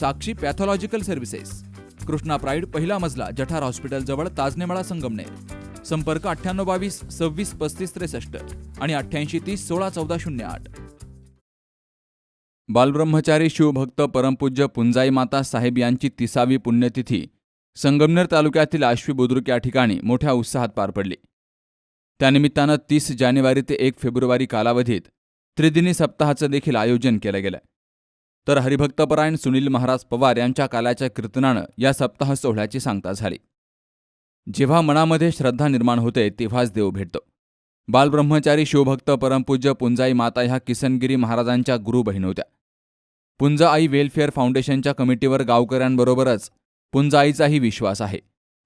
Sakshi pathological services. Krishna pride पहिला मजला जठार hospital जवळ ताजनेमाळा संगमनेर. संपर्क अठ्ठ्याण्णव बावीस सव्वीस पस्तीस त्रेसष्ट आणि अठ्ठ्याऐंशी तीस सोळा चौदा शून्य आठ. बालब्रह्मचारी शिवभक्त परमपूज्य पुंजाई माता साहेब यांची तिसावी पुण्यतिथी संगमनेर तालुक्यातील आश्वी बुद्रुक या ठिकाणी मोठ्या उत्साहात पार पडली. त्यानिमित्तानं तीस जानेवारी ते एक फेब्रुवारी कालावधीत त्रिदिनी सप्ताहाचं देखील आयोजन केलं गेलं. तर हरिभक्तपरायण सुनील महाराज पवार यांच्या कालाच्या कीर्तनानं या सप्ताह सोहळ्याची सांगता झाली. जेव्हा मनामध्ये श्रद्धा निर्माण होते तेव्हाच देव भेटतो. बालब्रह्मचारी शिवभक्त परमपूज्य पुंजाई माता ह्या किसनगिरी महाराजांच्या गुरु बहीण होत्या. पुंजाई आई वेलफेअर फाउंडेशनच्या कमिटीवर गावकऱ्यांबरोबरच पुंजाईचाही विश्वास आहे.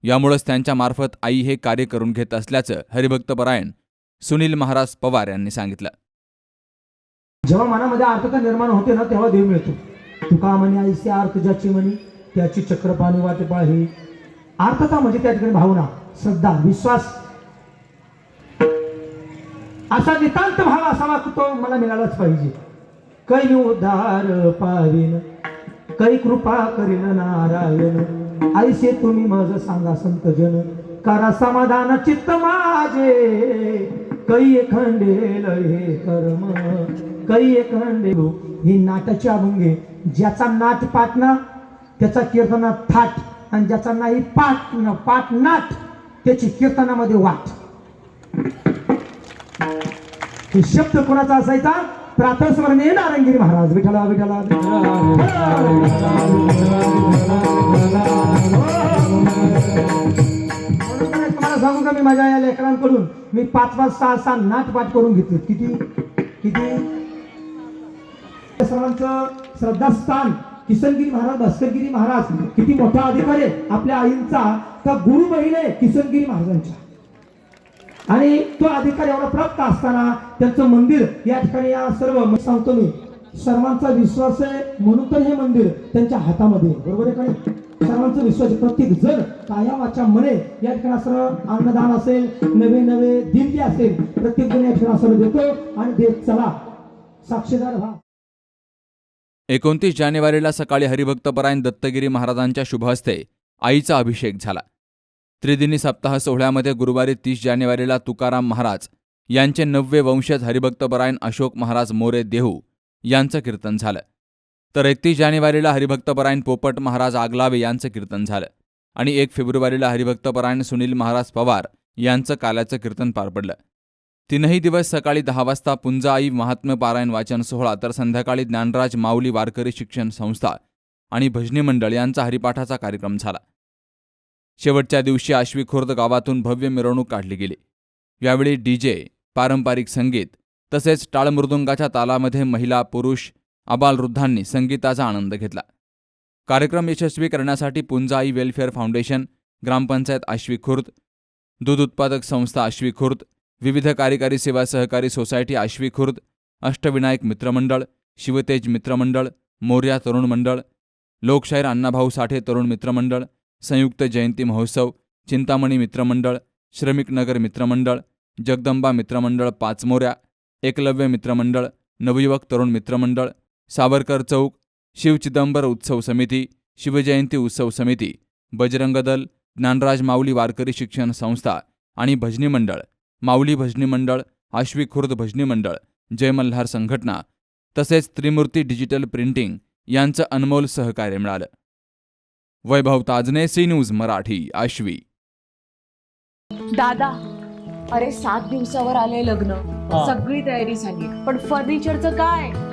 यामुळेच त्यांच्यामार्फत आई हे कार्य करून घेत असल्याचं हरिभक्तपरायण सुनील महाराज पवार यांनी सांगितलं. जेव्हा मनामध्ये अर्थता निर्माण होते ना तेव्हा देव मिळतो. तुका म्हणे आईसी अर्थ ज्याची म्हणे त्याची चक्रपाणी वाटे पाळी अर्थता म्हणजे त्या ठिकाणी भावना श्रद्धा विश्वास. असा नितांत भाव असावा तो मला मिळालाच पाहिजे. कै उद्धार पावीन कै कृपा करीन नारायण. आईसे तुम्ही माझं सांगा संत जन करा समाधान चित्त माझे. कै खंडेल हे कर्म कै खंडेल ही नाटाची अभंगे ज्याचा नाट पाठ ना त्याचा कीर्तनात थाट आणि ज्याचा नाही पाठ ना पाठ नाट त्याची कीर्तनामध्ये वाट हे शब्द कोणाचा असायचा प्रातस्मरणीय नारंगिरी महाराज विठला विठला तुम्हाला मी माझ्या या लेकरांकडून मी पाच पाच सहा सहा नाट पाठ करून घेतले. किती? किती? सर्वांचं श्रद्धास्थान किसनगिरी महाराज भास्करगिरी महाराज किती मोठा अधिकार आहे आपल्या आईंचा. तर गुरु बहीण आहे किसनगिरी महाराजांच्या. आणि तो अधिकार एवढा प्राप्त असताना त्यांचं मंदिर या ठिकाणी या सर्व सांगतो मी सर्वांचा विश्वास आहे म्हणून तर हे मंदिर त्यांच्या हातामध्ये बरोबर आहे का सर्वांचं विश्वास प्रत्येक जण कायमाच्या मने या ठिकाणी असं अन्नदान असेल नवे नवे दिव्य असेल प्रत्येक जण या ठिकाणी असं देतो आणि देत चला. साक्षीदार व्हा. एकोणतीस जानेवारीला सकाळी हरिभक्तपरायण दत्तगिरी महाराजांच्या शुभहस्ते आईचा अभिषेक झाला. त्रिदिनी सप्ताह सोहळ्यामध्ये गुरुवारी तीस जानेवारीला तुकाराम महाराज यांचे नववे वंशज हरिभक्तपरायण अशोक महाराज मोरे देहू यांचं कीर्तन झालं. तर एकतीस जानेवारीला हरिभक्तपरायण पोपट महाराज आगलावे यांचं कीर्तन झालं. आणि एक फेब्रुवारीला हरिभक्तपरायण सुनील महाराज पवार यांचं काल्याचं कीर्तन पार पडलं. तीनही दिवस सकाळी दहा वाजता पुंजाई महात्म्य पारायण वाचन सोहळा तर संध्याकाळी ज्ञानराज माऊली वारकरी शिक्षण संस्था आणि भजनी मंडळ यांचा हरिपाठाचा कार्यक्रम झाला. शेवटच्या दिवशी आश्वी खुर्द गावातून भव्य मिरवणूक काढली गेली. यावेळी डीजे पारंपरिक संगीत तसेच टाळमृदुंगाच्या तालामध्ये महिला पुरुष अबालवृद्धांनी संगीताचा आनंद घेतला. कार्यक्रम यशस्वी करण्यासाठी पुंजाई वेलफेअर फाउंडेशन ग्रामपंचायत आश्वी खुर्द दूध उत्पादक संस्था आश्वी खुर्द विविध कार्यकारी सेवा सहकारी सोसायटी आश्वी खुर्द अष्टविनायक मित्रमंडळ शिवतेज मित्रमंडळ मोर्या तरुण मंडळ लोकशाहीर अण्णाभाऊ साठे तरुण मित्रमंडळ संयुक्त जयंती महोत्सव चिंतामणी मित्रमंडळ श्रमिक नगर मित्रमंडळ जगदंबा मित्रमंडळ पाचमोऱ्या एकलव्य मित्रमंडळ नवयुवक तरुण मित्रमंडळ सावरकर चौक शिवचिदंबर उत्सव समिती शिवजयंती उत्सव समिती बजरंग दल ज्ञानराज माऊली वारकरी शिक्षण संस्था आणि भजनी मंडळ माऊली भजनी मंडळ आश्वी खुर्द भजनी मंडळ जय मल्हार संघटना तसेच त्रिमूर्ती डिजिटल प्रिंटिंग यांचं अनमोल सहकार्य मिळालं. Vaibhav Tajne C news Marathi Ashvi. दादा अरे सात दिवसावर आले लग्न. सगळी तयारी झाली. पण फर्निचरचं काय?